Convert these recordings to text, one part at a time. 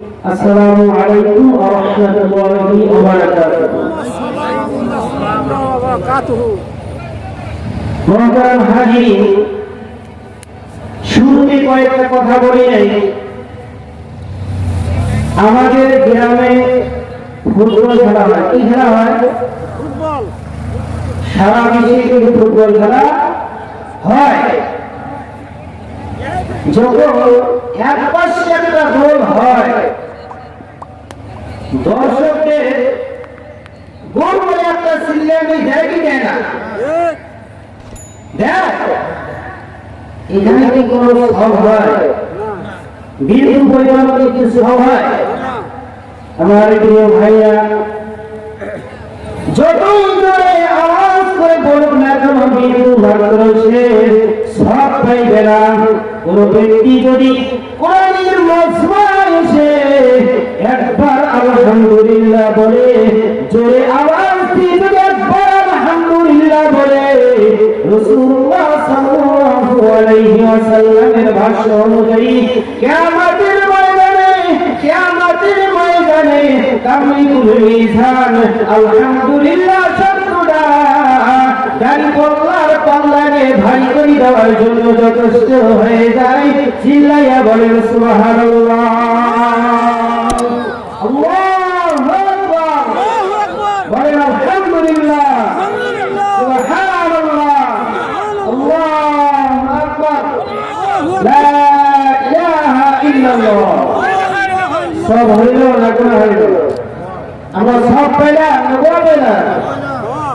আসসালামু আলাইকুম ওয়া রাহমাতুল্লাহি ওয়া বারাকাতুহু। শুরুতে কয়েকটা কথা বলে নেই। আমাদের গ্রামে ফুটবল খেলা হয়। কি খেলা হয়? সারা বিশ্বে কিন্তু ফুটবল খেলা হয়। যখন এক পাশে একটা গোল হয়, দর্শকদের গোল বলে একটা সিলিয়ানি দেয় কি দেয় না। দেয়? এখানে কি কোনো সব হয়? বিন্দু পরিমাণ কি সব হয়? আমার প্রিয় ভাইয়া যত আওয়াজ করে বলুক না কেন বিন্দু না কোন ব্যক্তি যদি কোরআনের মজমায় এসে একবার আলহামদুলিল্লাহ বলে, জোরে আওয়াজ দিয়ে যদি একবার আলহামদুলিল্লাহ বলে, রাসূলুল্লাহ সাল্লাল্লাহু আলাইহি ওয়াসাল্লামের ভাষ্য অনুযায়ী, কিয়ামতের ময়দানে কিয়ামতের ময়দানে কামিলুল মিজান আলহামদুলিল্লাহ শব্দটা পাল্লার পাল্লাকে করে দেওয়ার জন্য যথেষ্ট হয়ে যায়। চিল্লাইয়া বলেন, সুবহানাল্লাহ। বলেন, আলহামদুলিল্লাহ। সুবহানাল্লাহ। আল্লাহু আকবার। লা ইলাহা ইল্লাল্লাহ। সব হইল না কোন হইল? আমরা সব পেলাম না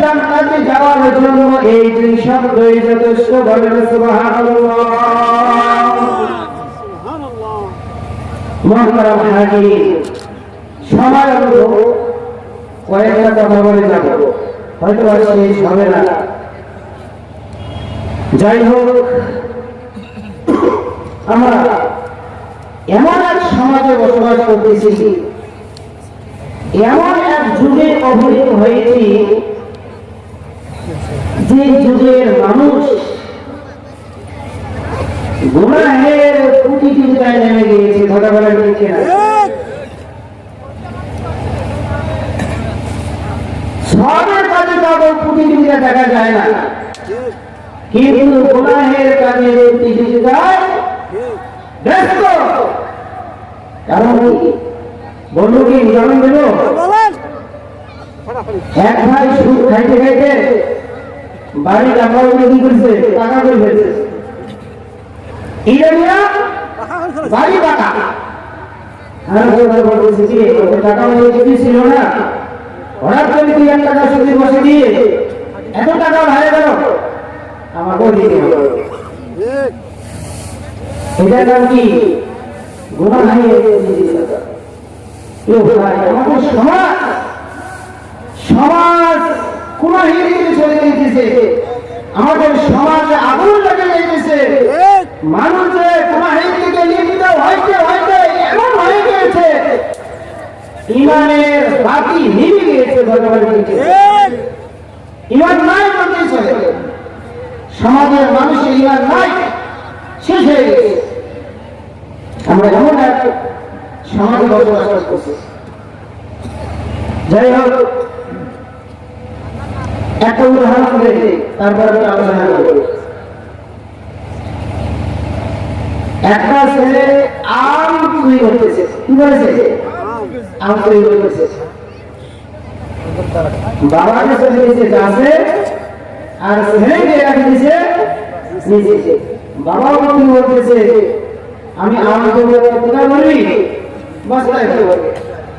জান্নাতে যাওয়ার জন্য এই দুই শব্দই যথেষ্ট বলেন অনুযায়ী কয়েকটা কথা বলে যাব। হয়তো শেষ হবে না। যাই হোক, আমরা এমন এক সমাজে বসবাস করতেছি, এমন এক যুগে অবহিত হয়েছি যে যুগের মানুষ। গুনাহের প্রতিযোগিতায় নেমে গিয়েছে কথা বলার ঠিক না সবের কাজে কারও প্রতিযোগিতা দেখা যায় না। কিন্তু গুনাহের কাজে প্রতিযোগিতায় ব্যস্ত। কারণ বন্ধু কি উদাহরণ দেব? এক ভাই সুদ খাইতে খাইতে বাড়ি টাকা কি করছে? টাকা করে ফেলছে ইরানিয়া বাড়ি কি টাকা হঠাৎ করে এক টাকা সুদে বসে দিয়ে এত টাকা ভাড়া গেল। এটার নাম কি? ভাই সমাজ সমাজ কোন হিরিতে চলে যেতেছে আমাদের সমাজ আগুন লেগে যেতেছে মানুষ কোন হিরিতে লিপ্ত হইতে হইতে এমন হয়ে গিয়েছে ইমানের বাতি নিভে গিয়েছে ভগবানের ইমান নাই বলতে চলে সমাজের মানুষের ইমান নাই শেষ হয়ে গেছে আমরা এমন এক সমাজে বসবাস করছি। যাই হোক একটা উদাহরণ দেখে তারপর আমি আলোচনা করব একটা ছেলে আম চুরি করতেছে। কি বলেছে? আম চুরি করতেছে। বাবাকে চলে গেছে গাছে, আর ছেলেকে রাখে নিচে বাবাও কি বলতেছে, আমি আম বলবি।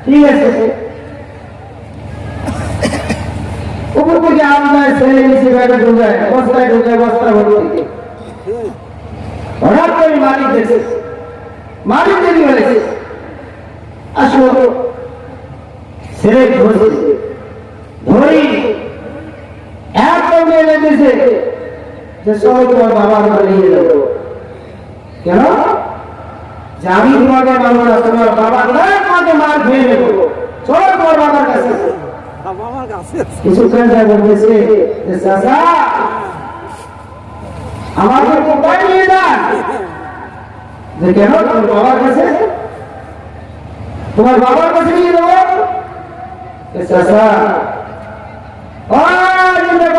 ঠিক আছে। থেকে আপনার ছেলে নিচে ব্যাগে ঢুকায়, বস্তায় ঢুকায় বস্তা ভর্তি হঠাৎ করে মালিক দেখে, মালিক দেখি বলেছে, আসো, ছেলে ধরছে। ধরি একদম মেলে দিছে যে সবাই তোমার বাবার ঘরে নিয়ে যাব। কেন? যে আমি তোমাকে না তোমার বাবা না তোমাকে মার খেয়ে নেব। চলো তোমার বাবার কাছে কিছুক্ষণ যা বলতেছে চাচা, আমাকে কোথায় নিয়ে যান? তোমার বাবার কাছে? তোমার বাবার কাছে নিয়ে যাব? চাচা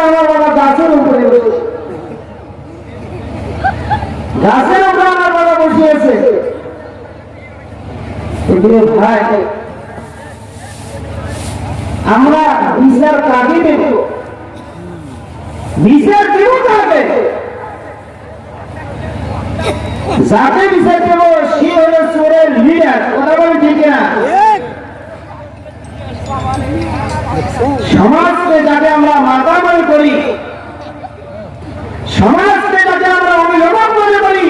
আমার বাবা গাছের উপরে গাছের উপরে আমার বাবা বসিয়েছে ভাই? আমরা বিচার কাকে দেব? বিচার কেউ কাকে? যাকে বিচার দেব, সে হলো চোরের লিডার কথা বলে ঠিক না সমাজকে যাকে আমরা মাতা মনে করি, সমাজকে যাকে আমরা অভিভাবক মনে করি,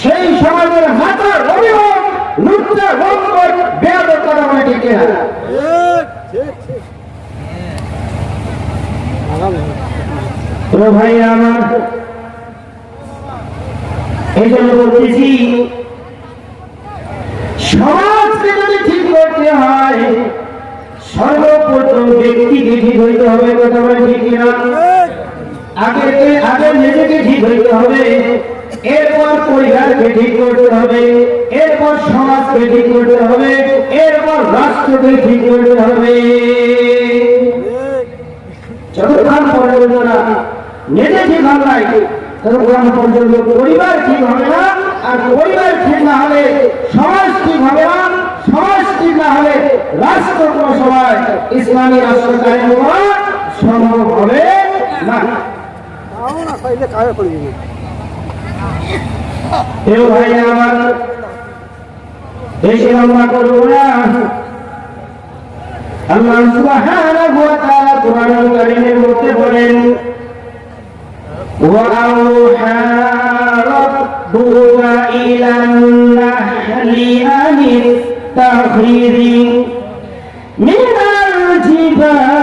সেই সমাজের মাতার অভিভাবক লুপ্ত ভঙ্কর বেয়াদ কথা বলে ঠিক না সমাজকে যদি ঠিক করতে হয়, সর্বপ্রথম ব্যক্তিকে ঠিক হইতে হবে, কথা বলে ঠিক না আগে আগে নিজেকে ঠিক হইতে হবে, এরপর পরিবারকে ঠিক করতে হবে, এরপর সমাজকে ঠিক করতে হবে, এরপর রাষ্ট্রকে ঠিক করতে হবে। যতক্ষণ পর্যন্ত না। নিজে ঠিক হবে নাই ততক্ষণ পর্যন্ত পরিবার ঠিক হবে না, আর পরিবার ঠিক না হলে সমাজ ঠিক হবে না, সমাজ ঠিক না হলে রাষ্ট্র কোনো সময় ইসলামী রাষ্ট্র কায়েম করা সম্ভব হবে না। কেউ ভাই আমার বেশি লম্বা করব না। আল্লাহ সুবহানাহু ওয়া তাআলা মধ্যে বলেন وأوحى ربك إلى النحل أن اتخذي من الجبال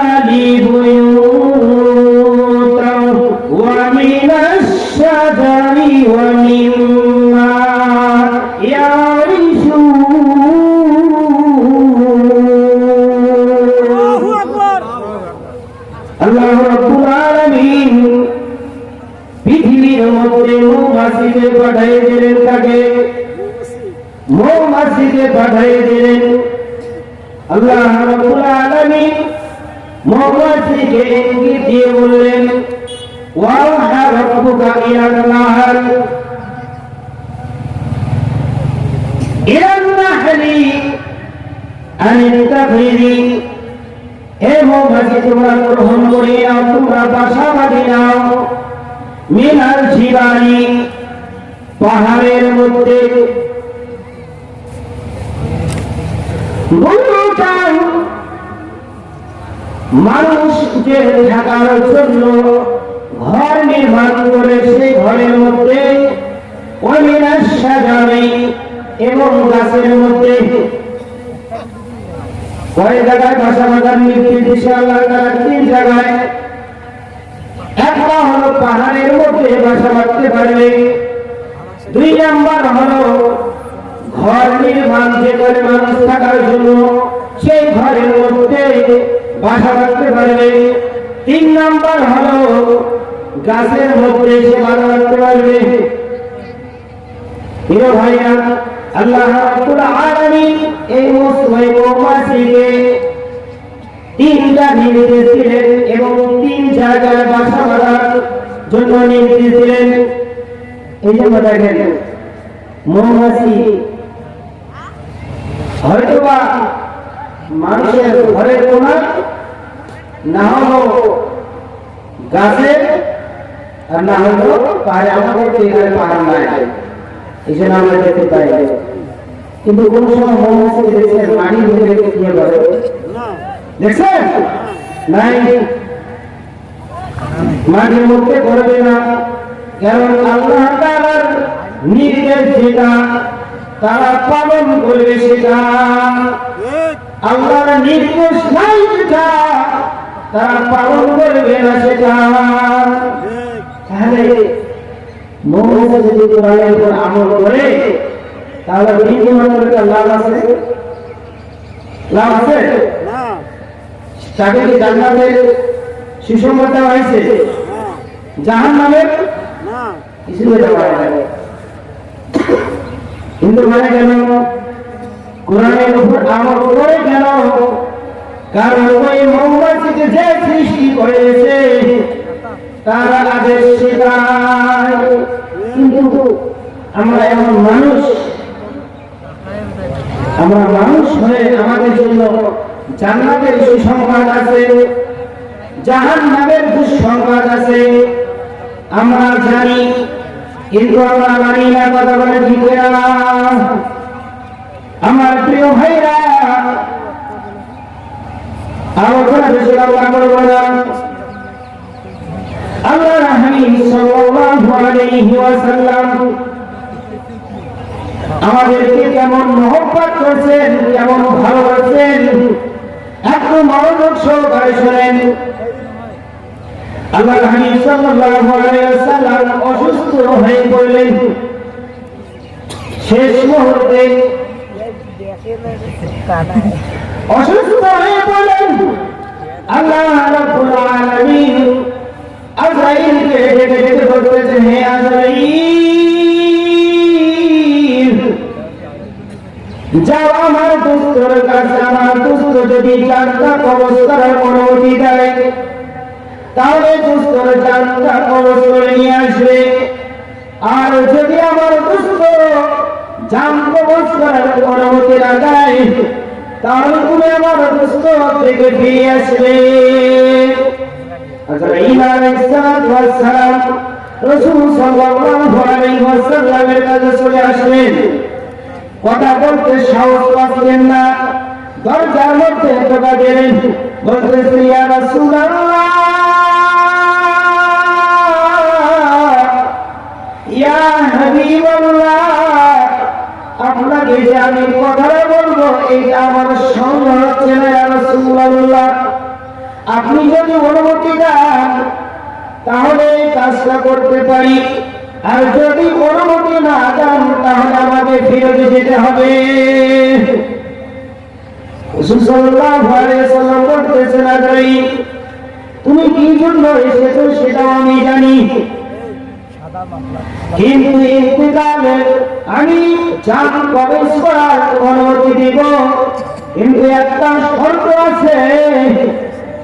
মানুষ যে থাকার জন্য ঘর নির্মাণ করে সেই ঘরের মধ্যে এবং গাছের মধ্যে। কয় জায়গায় আল্লাহ তিন জায়গায় একটা হলো পাহাড়ের মধ্যে বাসা বাঁধতে পারবে দুই নাম্বার হলো ঘর নির্মাণ যে করে মানুষ থাকার জন্য সেই ঘরের মধ্যে বাসা বাঁধতে পারবে তিন নাম্বার হলো, গাছের মধ্যে সে বাসা বাঁধতে পারবে। প্রিয় ভাইরা, আল্লাহ রাব্বুল আলামিন এই মুসলিম মৌমাছিকে তিনটা নির্দেশ দিলেন এবং তিন জায়গায় বাসা বাঁধার জন্য নির্দেশ দিলেন। এই জন্য দেখেন, মৌমাছি হয়তোবা মানুষের ঘরের কোনা না হলো গাছের আর না হলো পাহাড়ে। আমাদের তো এখানে পাহাড় নাই। এই জন্য আমরা দেখতে পাই। কিন্তু কোন সময় মৌমাছি দেখছেন মাটির ভিতরে রেখে দিয়ে বলে দেখছেন? নাই। মাটির মধ্যে করবে না। কারণ আল্লাহ তাআলার নির্দেশ যেটা তারা পালন করবে সেটা। আল্লাহর নির্দেশ নাই যেটা। তারা পালন করবে না সেটা তাহলে মৌলিক যদি কোরআনের উপর আমল করে তাহলে বিন্দু মাত্র লাভ আছে? লাভ আছে? তাকে কি জান্নাতের সুসংবাদ দেওয়া হয়েছে? জাহান নামের কিছু দেওয়া হয় কিন্তু মানে কেন? কোরআনের উপর আমল করে কেন? কারণ ওই মৌমাছিকে যে সৃষ্টি করেছে, তারা আদেশ কিন্তু আমরা এমন মানুষ, আমরা মানুষ হয়ে আমাদের জন্য জান্নাতের সুসংবাদ আছে জাহান নামের দুঃসংবাদ আছে। আমরা জানি, কিন্তু আমরা মানি না কথা বলে ঠিক আমার প্রিয় ভাইরা আলোচনা বেশি আল্লাহ করব না আল্লাহ হাবিব সাল্লাল্লাহু আলাইহি ওয়াসাল্লাম আমাদেরকে কেমন মহব্বত করছেন, কেমন ভালোবাসেন, এত মনোযোগ সহকারে শোনেন। আল্লাহ হাবিব সাল্লাল্লাহু আলাইহি ওয়াসাল্লাম অসুস্থ হয়ে শেষ মুহূর্তে অসুস্থ হয়ে পড়লেন। আল্লাহ রাব্বুল আলামিন আজরাইলকে ডেকে ডেকে বলতেছেন, হে আজরাইল, যাও আমার দুস্তর কাছে, আমার দুস্ত যদি কবজ করার অনুমতি দেয় তাহলে চারটা কবজ করে নিয়ে আসবে। আর যদি আমার দুস্ত জান কবজ অনুমতি না দেয় তাহলে তুমি আমার দুস্ত থেকে ফিরে আসবে। আজরাইল আলাইহিস সালাতু ওয়াস সালাম রাসূল সাল্লাল্লাহু আলাইহি ওয়াসাল্লামের কাছে চলে আসলেন। কথা বলতে সাহস পাচ্ছেন না। দরজার মধ্যে টোকা দিলেন বলতেছে, ইয়া রাসূলুল্লাহ, ইয়া আপনাকে যে আমি কথাটা বলব এইটা আমার সঙ্গ হচ্ছে না আপনি যদি অনুমতি দেন, তাহলে কাজটা করতে পারি। আর যদি অনুমতি না দেন, তাহলে আমাকে ফিরে যেতে হবে। তুমি কি জন্য এসেছ সেটাও আমি জানি। কিন্তু ইন্তেকালে আমি জান প্রবেশ করার অনুমতি দিব কিন্তু একটা শর্ত আছে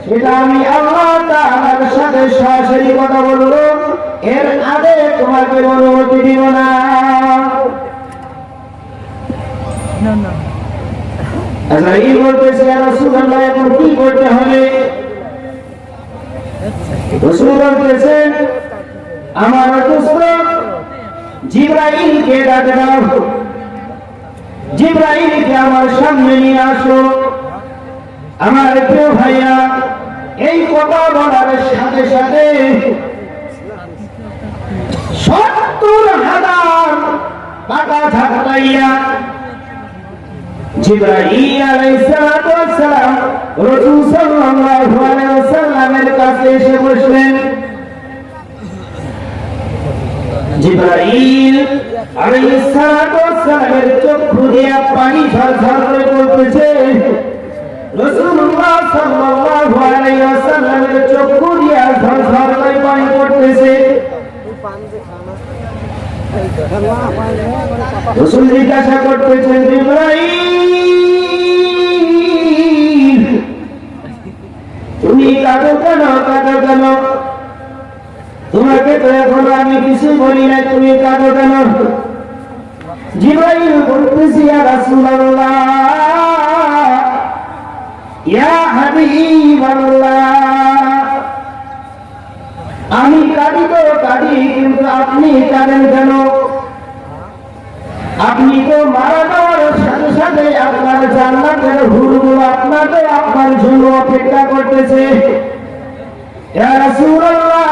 সেটা আমি আল্লাহ তাআলার সাথে সরাসরি কথা বলব এর আগে তোমাকে অনুমতি দিব না। আজরাইল বলতেছে রাসূলুল্লাহ এখন কি করতে হবে? রাসূল বলতেছেন আমার দোস্ত, জিব্রাইলকে ডাকে দাও। জিব্রাইলকে আমার সামনে নিয়ে আসো। আমার প্রিয় ভাইয়া, এই কথা বলার সাথে সাথে সত্তর হাজার টাকা ঝাঁকাইয়া জিব্রাইল আলাইহিস সালাম রাসূল সাল্লাল্লাহু আলাইহি ওয়াসাল্লামের কাছে এসে বসলেন। জিব্রাইল আলাইহিস সালাতু ওয়াস সালামের চক্ষু দিয়ে পানি ঝরঝর করে পড়তেছে। রাসূলুল্লাহ সাল্লাল্লাহু আলাইহি ওয়াসাল্লামের চক্ষু দিয়ে ঝরঝর করে পানি পড়তেছে। রসুল জিজ্ঞাসা করতেছেন, জিব্রাইল, তুমি কাঁদো কেন? কাঁদো কেন? তোমাকে তো এখন আমি কিছু বলি না তুমি কাঁদো কেন? জিব্রাইল বলতেছি, ইয়া রাসূলুল্লাহ, ইয়া হাবিবাল্লাহ। আমি কাঁদি তো কাঁদি, কিন্তু আপনি কাঁদেন কেন? আপনি তো মারা যাওয়ার সাথে সাথে আপনার জান্নাতের হুরগুলো আপনাকে আপনার জন্য অপেক্ষা করতেছে। ইয়া রাসূলুল্লাহ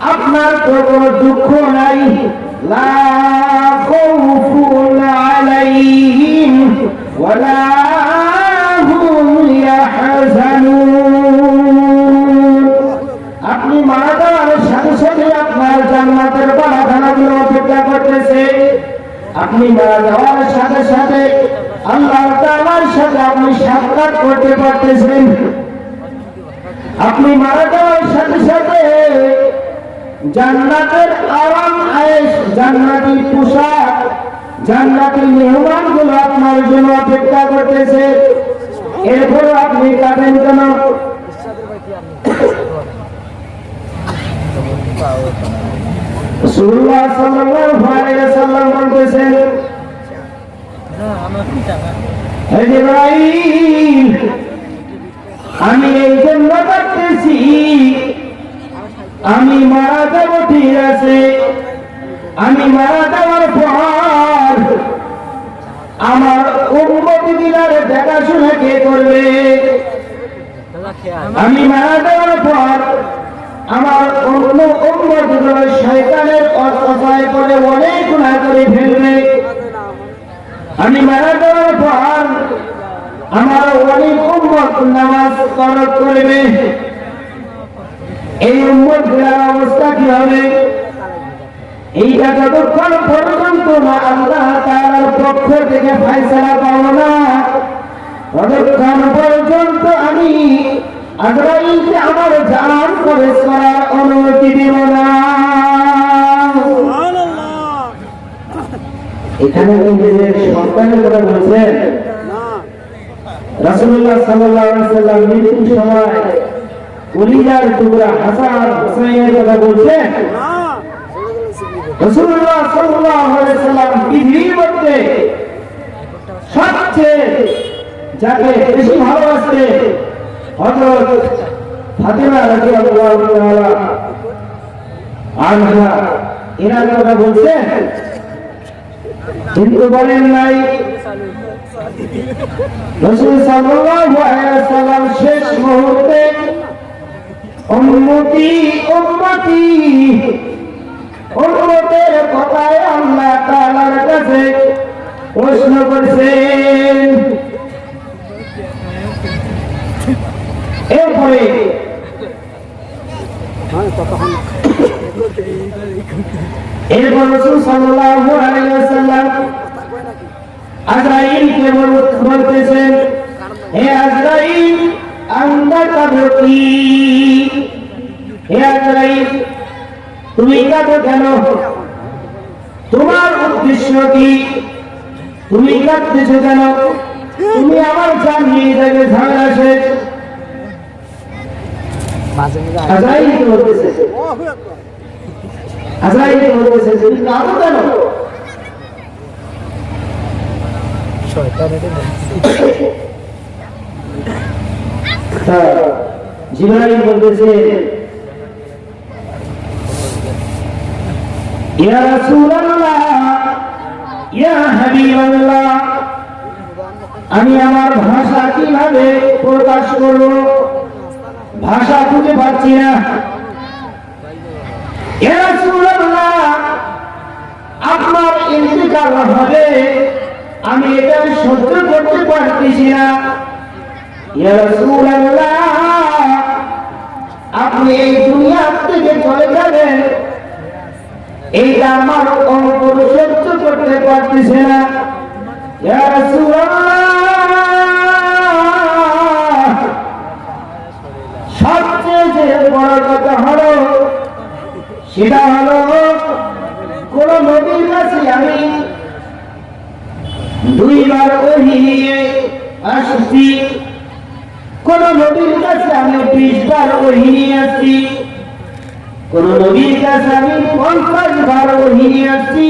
আপনার কোনো দুঃখ নাই। লা আপনি মারা যাওয়ার সাথে সাথে আপনার জান্নাতের বাধাগুলো অপেক্ষা করতেছে। আপনি মারা যাওয়ার সাথে সাথে আল্লাহ তাআলার সাথে আপনি সাক্ষাৎ করতে পারতেছেন। আপনি মারা যাওয়ার সাথে সাথে জান্নাতের আরাম আয়েশ জান্নাতি পোশাক জান্নাতি মেহমানগুলো আপনার জন্য অপেক্ষা করতেছে। এরপর আপনি কাটেন কেন? আমি এই জন্য কাটতেছি আমি মারা যাব, ঠিক আছে। আমি মারা যাওয়ার পর আমার উন্মতি দিলার দেখাশোনা কে করবে? আমি মারা যাওয়ার পর আমার অন্য উন্মতি গুলো শয়তানের অসহায় করে অনেক গুণা করে ফেলবে। আমি মারা যাওয়ার পর আমার অনেক উন্মত নামাজ করবে। এই উম্মতগুলার অবস্থা কি হবে? এইটা যতক্ষণ পর্যন্ত না আল্লাহ তাআলার পক্ষ থেকে ফয়সালা পাবো না ততক্ষণ পর্যন্ত আমি আজরাইলকে আমার জান প্রবেশ করার অনুমতি দেব না। এখানে নিজেদের সন্তানের কথা বলছেন রাসূলুল্লাহ সাল্লাল্লাহু আলাইহি সাল্লাম মৃত্যুর সময় কলিজার টুকরা হাসান হুসাইনের কথা বলছেন। রাসূলুল্লাহ সাল্লাল্লাহু আলাইহি সাল্লাম পৃথিবীর মধ্যে সবচেয়ে যাকে বেশি ভালোবাসতে হযরত ফাতিমা রাদিয়াল্লাহু তাআলা আনহা। এনার কথা বলছেন? কিন্তু বলেন নাই। রসুল সাল্লাল্লাহু আলাইহি ওয়াসাল্লাম শেষ মুহূর্তে উম্মতি উম্মতি উম্মতের কথায় আল্লাহ তাআলার কাছে প্রশ্ন করছেন। এরপরে এরপর রসুল সাল্লাল্লাহু আলাইহি ওয়াসাল্লাম আজরাইলকে বল- বলতেছেন, হে আজরাইল আন্দা কাবতি হে আজরাইল তুমি কাঁদো কেন? তোমার উদ্দেশ্য কি? তুমি কাঁদতেছো কেন? তুমি আমার জান নিয়ে যাবে ঝামেলা শেষ। আজরাইলকে বলতেছে? আজরাইলকে বলতেছে? তুমি কাঁদো কেন? জিবরাইল বলতেছে, ইয়া ইয়া আমি আমার ভাষা কীভাবে প্রকাশ করব? ভাষা খুঁজে পাচ্ছি না। ইয়া আপনার ইন্তিকাল হবে, আমি এটা সহ্য করতে পারতেছি না। আপনি এই দুনিয়া থেকে চলে যাবেন। এইটা আমার অন্তর সহ্য করতে পারতেছে না। সবচেয়ে যে বড় কথা হলো, সেটা হলো কোন নদীর কাছে আমি দুইবার ওহি আসছি। কোন নদীর কাছে আমি বিশ বার ওহি আসছি কোন নদীর কাছে আমি পঞ্চাশ বার ওহি আসছি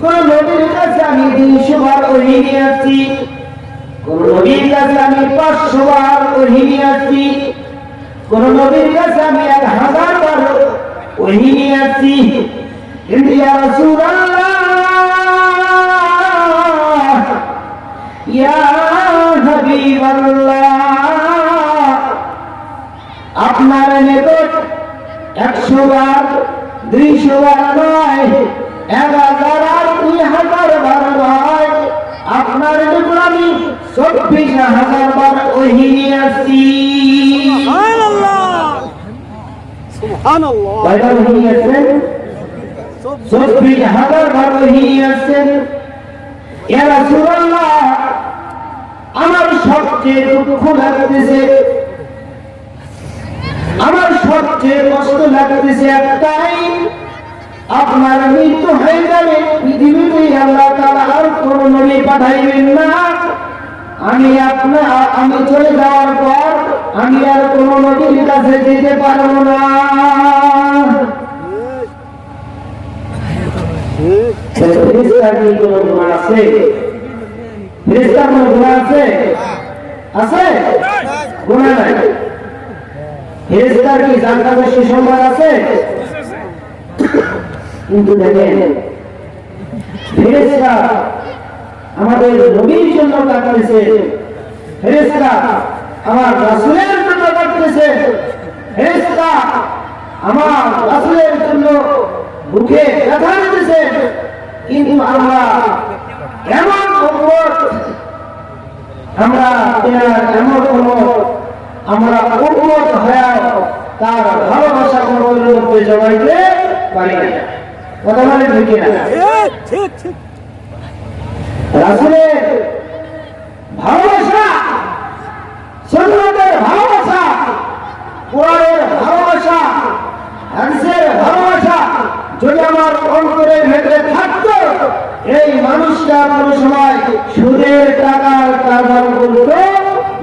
কোন নদীর কাছে আমি দুইশো বার ওহি আসছি কোন নদীর কাছে আমি পাঁচশো বার ওহি আসছি কোন নদীর কাছে আমি এক হাজার বার ওহি আসছি ইয়া রাসূলুল্লাহ, ইয়া আপনার নিকট একশো বার দুইশো বার নয় এক হাজার আর দুই হাজার বার নয়। আপনার নিকট আমি চব্বিশ হাজার বার ওহি নিয়ে আসছি ওহি আসছেন আমার সবচেয়ে দুঃখ লাগতেছে আমার সবচেয়ে কষ্ট লাগতেছে একটাই আপনার মৃত্যু হয়ে যাবে পৃথিবীতে আল্লাহ তাআলা আর কোন নবী পাঠাইবেন না। আমি আপনার আমি চলে যাওয়ার পর আমি আর কোন নবীর কাছে যেতে পারব না। কোনো আছে? আছে? আছে? গুনাহ নাই। ফেরেশতার কি জানতা বেশি সম্মান আছে? কিন্তু দেখেন, ফেরেশতা আমাদের নবীর জন্য কাটতেছে ফেরেশতা আমার রাসূলের জন্য কাটতেছে ফেরেশতা আমার রাসূলের জন্য বুকে ব্যথা দিতেছে। কিন্তু আমরা এমন উম্মত, আমরা এমন উম্মত আমরা উন্মত হয়ে তার ভালোবাসা কোনোর মধ্যে জমাইতে পারি না কথা বলে ঠিক না ঠিক ঠিক রাসুলের ভালোবাসা সন্ন্যতের ভালোবাসা কোরআনের ভালোবাসা হাদিসের ভালোবাসা যদি আমার অন্তরের ভেতরে থাকতো এই মানুষটা কোনো সময় সুদের টাকার কারবার করতো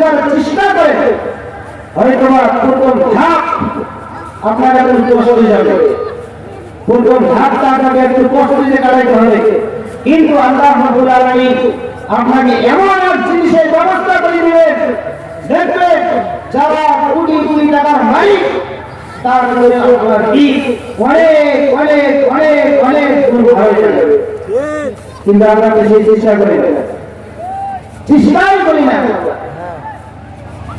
রোজগার চেষ্টা করে হয়তো প্রথম ধাপ আপনার একটু কষ্ট যাবে। প্রথম ধাপটা আপনাকে একটু কষ্ট দিয়ে কাটাইতে হবে। কিন্তু আল্লাহ আপনাকে এমন এক জিনিসের ব্যবস্থা করে দিবেন দেখবেন যারা কোটি কোটি টাকার মালিক, তার আপনার কি অনেক অনেক অনেক অনেক কিন্তু আমরা সেই চেষ্টা করি না চেষ্টাই করি না।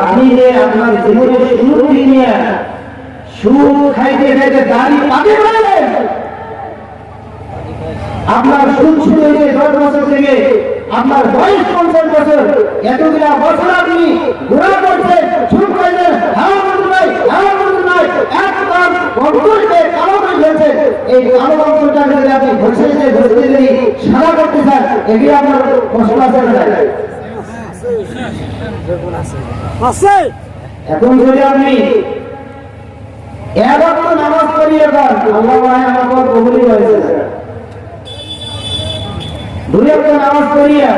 আপনি যে আপনার জীবনের শুরু নিয়ে সুদ খাইতে খাইতে দাড়ি পাকে বাড়ালেন আপনার সুদ শুরু হয়েছে দশ বছর থেকে আপনার বয়স পঞ্চাশ বছর, এতগুলা বছর আপনি ঘোরা করছেন নাই হাওয়া বন্ধু নাই একবার অন্তরকে কালো করে ফেলছেন এই কালো অন্তরটা যদি আপনি ঘষে ঘষে যদি সাদা করতে চান এগুলি আপনার কষ্ট আছে না এখন যদি আপনি এক অক্ট নামাজ পড়িয়ে পান আল্লাহ আমার কবুলি হয়েছে দুই অক্ট নামাজ পড়িয়া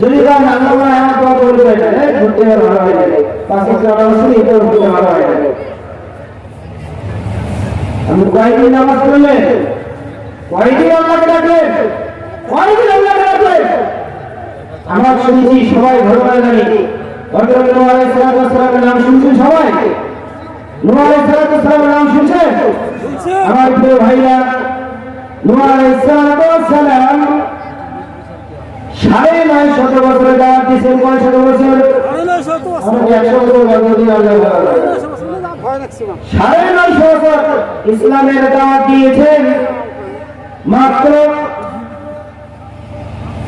যদি কারণ আল্লাহ হয় আমার না রে ঘুরতে ভালো হয় পাঁচ বছর নামাজ ঘুরতে ভালো হয় না আমি কয়েকদিন নামাজ পড়লে কয়েকদিন আল্লাহকে ডাকে কয়েকদিন আল্লাহকে ডাকে আমার শুনেছি সবাই ঘটনা জানি হযরত নূহ আলাইহিস সালামের নাম শুনছেন সবাই? নূহ আলাইহিস সালামের নাম শুনছেন? শুনছে আমার প্রিয় ভাইরা নূহ আলাইহিস সালাম সাড়ে নয় শত বছরে দাওয়াত দিয়েছেন কয় শত একশো বছর। বছর দিয়ে আল্লাহ ভালো করে। ভয় লাগছে না সাড়ে নয়শো বছর ইসলামের দাওয়াত দিয়েছেন মাত্র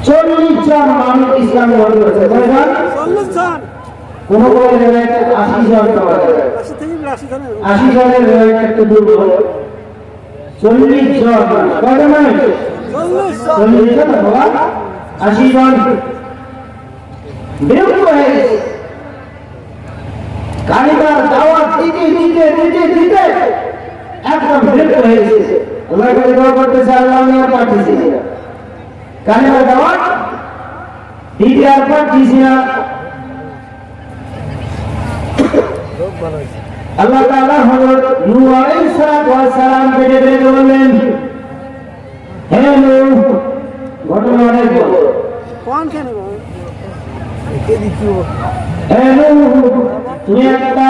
চল্লিশ জন মানুষ ইসলাম গ্রহণ করেছে। কোনো কোনো জায়গায় আশি জন আশি জনের আশি একটু দুর্বল চল্লিশ জন। কয়জন মানুষ? চল্লিশ জন। চল্লিশ জন না বাবা। আশি জন। বিরক্ত হয়ে গেছে। কালিমার দাওয়াত দিতে দিতে দিতে দিতে একদম বিরক্ত হয়ে গেছে। আল্লাহর কাছে দোয়া করতেছে আল্লাহ আমি আর না। কালিমার দাওয়াত দিতে আর পারতেছি না। আল্লাহ তাআলা হযরত নূহ আলাইহিস সালাম পেটে পেটে বললেন হে নূহ ঘটনা অনেক বড়। কোন কেন? হে নূহ তুমি একটা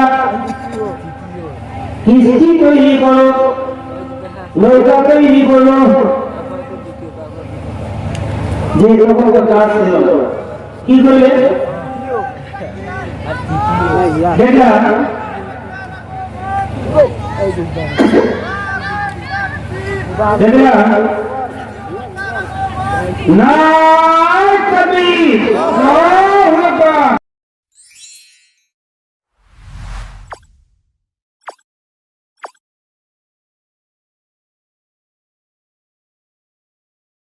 কিস্তি তৈরি করো, নৌকা তৈরি করো। যে রকম কাজ ছিল, কি করলে? দেখা না